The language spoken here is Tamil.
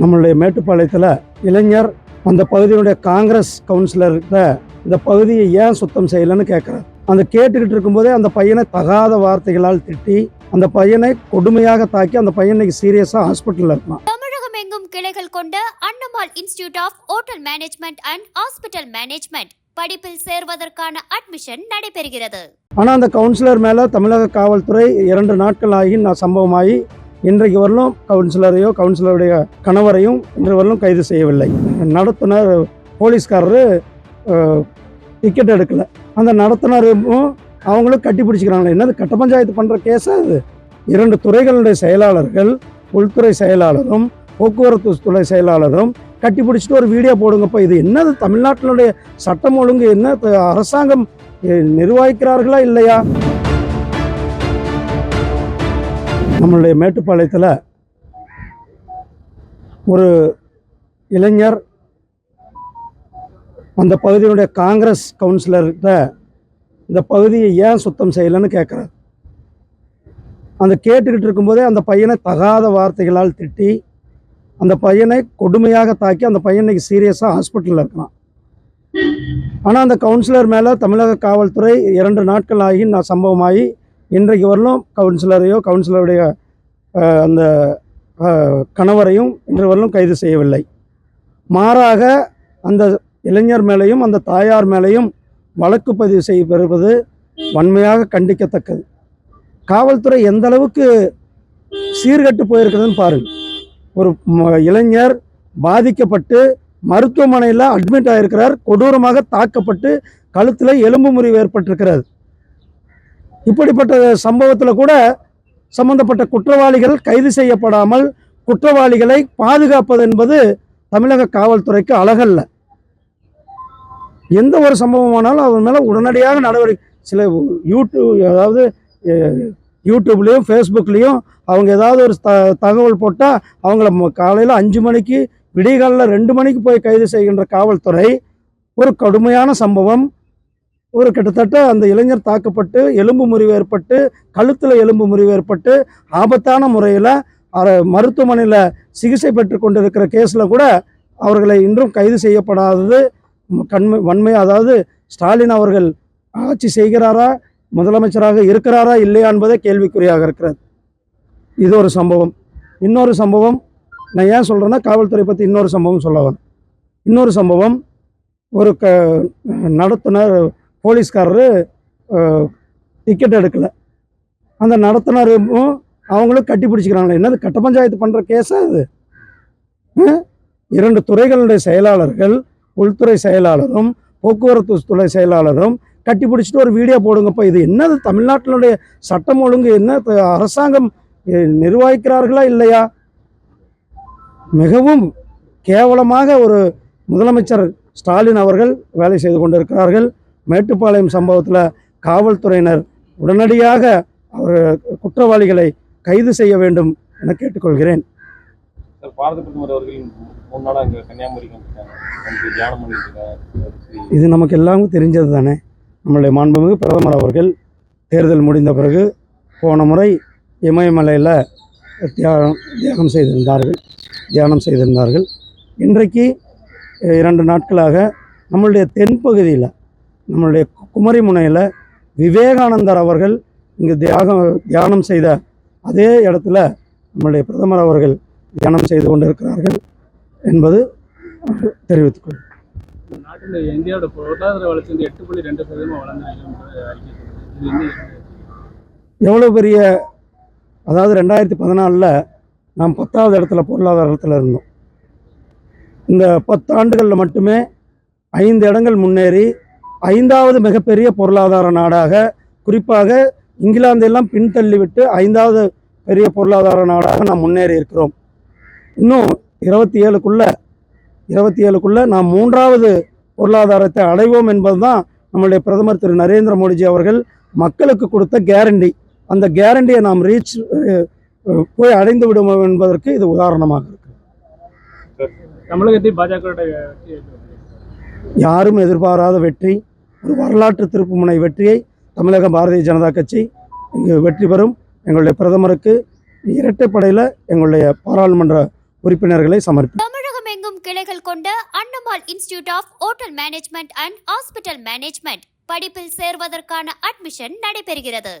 நம்மளுடைய மேட்டுப்பாளையத்தில் இளைஞர் அந்த பகுதியினுடைய காங்கிரஸ் கவுன்சிலர்கிட்ட இந்த பகுதியை ஏன் சுத்தம் செய்யலைன்னு கேட்குறாரு அந்த கேட்டுக்கிட்டு இருக்கும்போதே அந்த பையனை தகாத வார்த்தைகளால் திட்டி அந்த பையனை கொடுமையாக தாக்கி அந்த பையனுக்கு சீரியஸாக ஹாஸ்பிட்டலில் இருக்கான். தமிழகம் எங்கும் கிளைகள் கொண்ட Annamal institute of hotel management and hospital management படிப்பில் சேர்வதற்கான அட்மிஷன் நடைபெறுகிறது. ஆனால் அந்த கவுன்சிலர் மேலே தமிழக காவல்துறை இரண்டு நாட்கள் ஆகி சம்பவமாகி இன்றைக்கு வரலும் கவுன்சிலரையோ கவுன்சிலருடைய கணவரையும் இன்று வரலும் கைது செய்யவில்லை. நடத்துனர் போலீஸ்காரரு டிக்கெட் எடுக்கல. அந்த நடத்துனரும் அவங்களும் கட்டி பிடிச்சிக்கிறாங்களே என்னது கட்ட பஞ்சாயத்து பண்ணுற கேஸா அது இரண்டு துறைகளுடைய செயலாளர்கள் உள்துறை செயலாளரும் போக்குவரத்து துறை செயலாளரும் கட்டி பிடிச்சிட்டு ஒரு வீடியோ போடுங்கப்பா இது என்னது தமிழ்நாட்டினுடைய சட்டம் ஒழுங்கு என்ன த- அரசாங்கம் நிர்வாகிக்கிறார்களா நிர்வகிக்கிறார்களா இல்லையா? நம்மளுடைய மேட்டுப்பாளையத்தில் ஒரு இளைஞர் அந்த பகுதியினுடைய காங்கிரஸ் கவுன்சிலர்கிட்ட இந்த பகுதியை ஏன் சுத்தம் செய்யலைன்னு கேட்குறாரு அந்த கேட்டுக்கிட்டு இருக்கும்போதே அந்த பையனை தகாத வார்த்தைகளால் திட்டி அந்த பையனை கொடுமையாக தாக்கி அந்த பையனுக்கு சீரியஸாக ஹாஸ்பிட்டலில் இருக்கிறான். ஆனால் அந்த கவுன்சிலர் மேலே தமிழக காவல்துறை இரண்டு நாட்கள் ஆகி நான் சம்பவமாகி இன்றைக்கு வரலும் கவுன்சிலரையோ கவுன்சிலருடைய அந்த கணவரையும் இன்று வரலும் கைது செய்யவில்லை. மாறாக அந்த இளைஞர் மேலேயும் அந்த தாயார் மேலேயும் வழக்கு பதிவு செய்ய பெறுவது வன்மையாக கண்டிக்கத்தக்கது. காவல்துறை எந்த அளவுக்கு சீர்கெட்டு போயிருக்குதுன்னு பாருங்கள் ஒரு இளைஞர் பாதிக்கப்பட்டு மருத்துவமனையில் அட்மிட் ஆகியிருக்கிறார் கொடூரமாக தாக்கப்பட்டு கழுத்தில் எலும்பு முறிவு ஏற்பட்டிருக்கிறது இப்படிப்பட்ட சம்பவத்தில் கூட சம்பந்தப்பட்ட குற்றவாளிகள் கைது செய்யப்படாமல் குற்றவாளிகளை பாதுகாப்பது என்பது தமிழக காவல்துறைக்கு அழகல்ல. எந்த ஒரு சம்பவமானாலும் அவர் மேலே உடனடியாக நடவடிக்கை சில யூடியூப் அதாவது யூடியூப்லேயும் ஃபேஸ்புக்லேயும் அவங்க ஏதாவது ஒரு த தகவல் போட்டால் அவங்கள காலையில் அஞ்சு மணிக்கு விடியகாலில் ரெண்டு மணிக்கு போய் கைது செய்கின்ற காவல்துறை ஒரு கடுமையான சம்பவம். ஒரு கிட்டத்தட்ட அந்த இளைஞர் தாக்கப்பட்டு எலும்பு முறிவு ஏற்பட்டு கழுத்தில் எலும்பு முறிவு ஏற்பட்டு ஆபத்தான முறையில் மருத்துவமனையில் சிகிச்சை பெற்று கொண்டிருக்கிற கேஸில் கூட அவர்களை இன்றும் கைது செய்யப்படாதது கண்மை வன்மை அதாவது ஸ்டாலின் அவர்கள் ஆட்சி செய்கிறாரா முதலமைச்சராக இருக்கிறாரா இல்லையா என்பதே கேள்விக்குறியாக இருக்கிறது. இது ஒரு சம்பவம். இன்னொரு சம்பவம் நான் ஏன் சொல்கிறேன்னா காவல்துறை பற்றி இன்னொரு சம்பவம் சொல்ல வரேன். இன்னொரு சம்பவம் ஒரு க நடத்துனர் போலீஸ்காரரு டிக்கெட் எடுக்கலை. அந்த நடத்துனரும் அவங்களும் கட்டி பிடிச்சிக்கிறாங்களே என்னது கட்ட பஞ்சாயத்து பண்ணுற கேஸா அது இரண்டு துறைகளுடைய செயலாளர்கள் உள்துறை செயலாளரும் போக்குவரத்து துறை செயலாளரும் கட்டி பிடிச்சிட்டு ஒரு வீடியோ போடுங்கப்பா. இது என்னது தமிழ்நாட்டினுடைய சட்டம் ஒழுங்கு? என்ன த- அரசாங்கம் நிர்வாகிக்கிறார்களா நிர்வகிக்கிறார்களா இல்லையா? மிகவும் கேவலமாக ஒரு முதலமைச்சர் ஸ்டாலின் அவர்கள் வேலை செய்து கொண்டிருக்கிறார்கள். மேட்டுப்பாளையம் சம்பவத்தில் காவல்துறையினர் உடனடியாக அவர் குற்றவாளிகளை கைது செய்ய வேண்டும் என கேட்டுக்கொள்கிறேன். இது நமக்கு எல்லாமே தெரிஞ்சது தானே? நம்மளுடைய மாண்புமிகு பிரதமர் அவர்கள் தேர்தல் முடிந்த பிறகு போன முறை இமயமலையில் தியானம் தியாகம் செய்திருந்தார்கள் தியானம் செய்திருந்தார்கள். இன்றைக்கு இரண்டு நாட்களாக நம்மளுடைய தென்பகுதியில் நம்மளுடைய குமரி முனையில் விவேகானந்தர் அவர்கள் இங்கு தியாகம் தியானம் செய்த அதே இடத்துல நம்மளுடைய பிரதமர் அவர்கள் தியானம் செய்து கொண்டிருக்கிறார்கள் என்பது தெரிவித்துக் கொள்கிறேன் நாட்டில் இந்தியாவோட பொருளாதார வளர்ச்சி வந்து எட்டு புள்ளி ரெண்டு சதவீதம் வளர்ந்துருக்கு அறிக்கை சொல்லுது. இது வந்து எவ்வளோ பெரிய அதாவது ரெண்டாயிரத்தி பதினாலில் நாம் பத்தாவது இடத்துல பொருளாதாரத்தில் இருந்தோம். இந்த பத்தாண்டுகளில் மட்டுமே ஐந்து இடங்கள் முன்னேறி ஐந்தாவது மிகப்பெரிய பொருளாதார நாடாக குறிப்பாக இங்கிலாந்து எல்லாம் பின்தள்ளிவிட்டு ஐந்தாவது பெரிய பொருளாதார நாடாக நாம் முன்னேறி இருக்கிறோம். இன்னும் இருபத்தி ஏழுக்குள்ள இருபத்தி ஏழுக்குள்ள நாம் மூன்றாவது பொருளாதாரத்தை அடைவோம் என்பதுதான் நம்மளுடைய பிரதமர் திரு. நரேந்திர மோடிஜி அவர்கள் மக்களுக்கு கொடுத்த கேரண்டி அந்த கேரண்டியை நாம் ரீச் போய் அடைந்து விடுவோம் என்பதற்கு இது உதாரணமாக இருக்கு தமிழகத்தில் இருக்கு? யாரும் எதிர்பாராத வெற்றி. ஒரு வரலாற்று திருப்புமுனை வெற்றியை தமிழக பாரதிய ஜனதா கட்சி இங்கு வெற்றி பெறும். எங்களுடைய பிரதமருக்கு இரட்டைப்படையில் எங்களுடைய பாராளுமன்ற உறுப்பினர்களை சமர்ப்பி தமிழகமெங்கும் கிளைகள் கொண்ட Annamal institute of hotel management and hospital management படிப்பில் சேர்வதற்கான அட்மிஷன் நடைபெறுகிறது.